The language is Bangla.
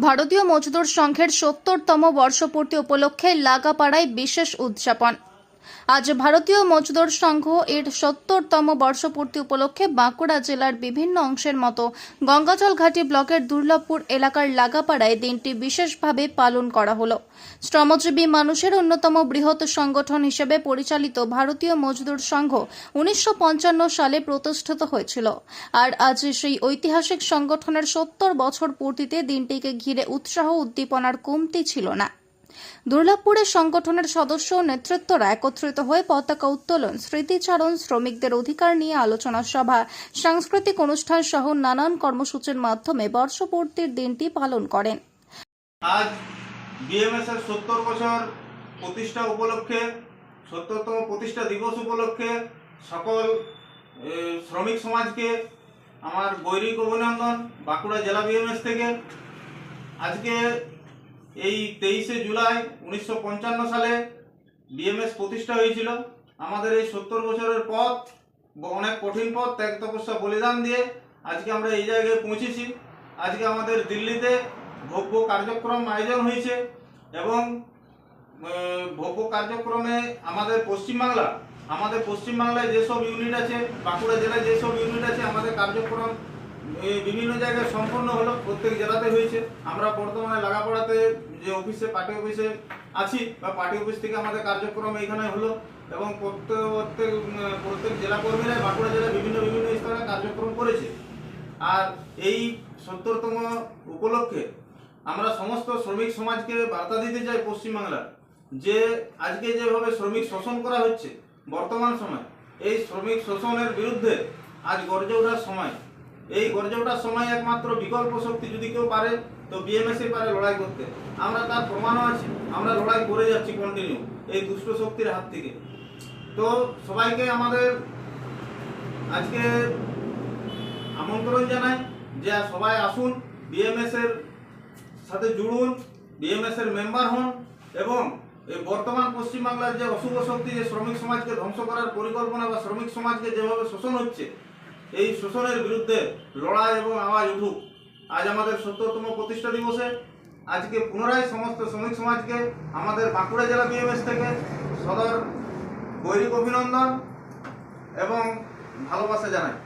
ভারতীয় মজদুর সংঘের সত্তরতম বর্ষপূর্তি উপলক্ষে লাগাপাড়ায় বিশেষ উদযাপন। আজ ভারতীয় মজদুর সংঘ এর সত্তরতম বর্ষপূর্তি উপলক্ষে বাঁকুড়া জেলার বিভিন্ন অংশের মতো গঙ্গাজল ঘাটি ব্লকের দুর্লভপুর এলাকার লাগাপাড়ায় দিনটি বিশেষভাবে পালন করা হলো। শ্রমজীবী মানুষের অন্যতম বৃহৎ সংগঠন হিসেবে পরিচালিত ভারতীয় মজদুর সংঘ উনিশশো পঞ্চান্ন সালে প্রতিষ্ঠিত হয়েছিল। আর আজ সেই ঐতিহাসিক সংগঠনের সত্তর বছর পূর্তিতে দিনটিকে ঘিরে উৎসাহ উদ্দীপনার কমতি ছিল না। দুর্লভপুরের সংগঠনের সদস্য ও নেতৃত্বরা একত্রিত হয়ে পতাকা উত্তোলন, স্মৃতিচারণ, শ্রমিকদের অধিকার নিয়ে আলোচনা সভা, সাংস্কৃতিক অনুষ্ঠান সহ নানান কর্মসূচির মাধ্যমে বর্ষপূর্তির দিনটি পালন করেন। আজ বিএমএস এর সত্তর বছর প্রতিষ্ঠা উপলক্ষে, সত্তরতম প্রতিষ্ঠা দিবস উপলক্ষে সকল শ্রমিক সমাজকে আমার গৈরিক অভিনন্দন বাঁকুড়া জেলা বিএমএস থেকে। আজকে এই তেইশে জুলাই উনিশশো পঞ্চান্ন সালে বিএমএস প্রতিষ্ঠা হয়েছিল। আমাদের এই সত্তর বছরের পথ অনেক কঠিন পথ, ত্যাগ তপস্যা, বলিদান দিয়ে আজকে আমরা এই জায়গায় পৌঁছেছি। আজকে আমাদের দিল্লিতে ভব্য কার্যক্রম আয়োজন হয়েছে এবং ভব্য কার্যক্রমে আমাদের পশ্চিমবাংলা, আমাদের পশ্চিমবাংলায় যেসব ইউনিট আছে, বাঁকুড়া জেলায় যেসব ইউনিট আছে, আমাদের কার্যক্রম বিভিন্ন জায়গায় সম্পন্ন হলো, প্রত্যেক জেলাতে হয়েছে। আমরা বর্তমানে লাগাপড়াতে যে অফিসে, পার্টি অফিসে আছি বা পার্টি অফিস থেকে আমাদের কার্যক্রম এখানে হলো এবং প্রত্যেক প্রত্যেক জেলা কর্মীরা বাঁকুড়া জেলায় বিভিন্ন বিভিন্ন স্থানে কার্যক্রম করেছে। আর এই সত্তরতম উপলক্ষে আমরা সমস্ত শ্রমিক সমাজকে বার্তা দিতে চাই পশ্চিমবাংলার, যে আজকে যেভাবে শ্রমিক শোষণ করা হচ্ছে বর্তমান সময়, এই শ্রমিক শোষণের বিরুদ্ধে আজ গর্জে ওঠার সময় এই গর্জে ওঠার সময় একমাত্র বিকল্প শক্তি যদি কেউ পারে, তো বিএমএসি পারে লড়াই করতে। আমরা তার প্রমাণও আছি, আমরা লড়াই করে যাচ্ছি কন্টিনিউ এই দুষ্ট শক্তির হাত থেকে। তো সবাইকে আমাদের আজকে আমন্ত্রণ জানাই যে সবাই আসুন বিএমএস এর সাথে জুড়ুন বিএমএস এর মেম্বার হন এবং এই বর্তমান পশ্চিমবাংলার যে অশুভ শক্তি যে শ্রমিক সমাজকে ধ্বংস করার পরিকল্পনা বা শ্রমিক সমাজকে যেভাবে শোষণ হচ্ছে এই শোষণের বিরুদ্ধে লড়াই এবং আওয়াজ উঠুক। আজ আমাদের সত্তরতম প্রতিষ্ঠা দিবসে আজকে পুনরায় সমস্ত শ্রমিক সমাজকে আমাদের বাঁকুড়া জেলা বিএমএস থেকে সদর গৈরিক অভিনন্দন এবং ভালোবাসা জানাই।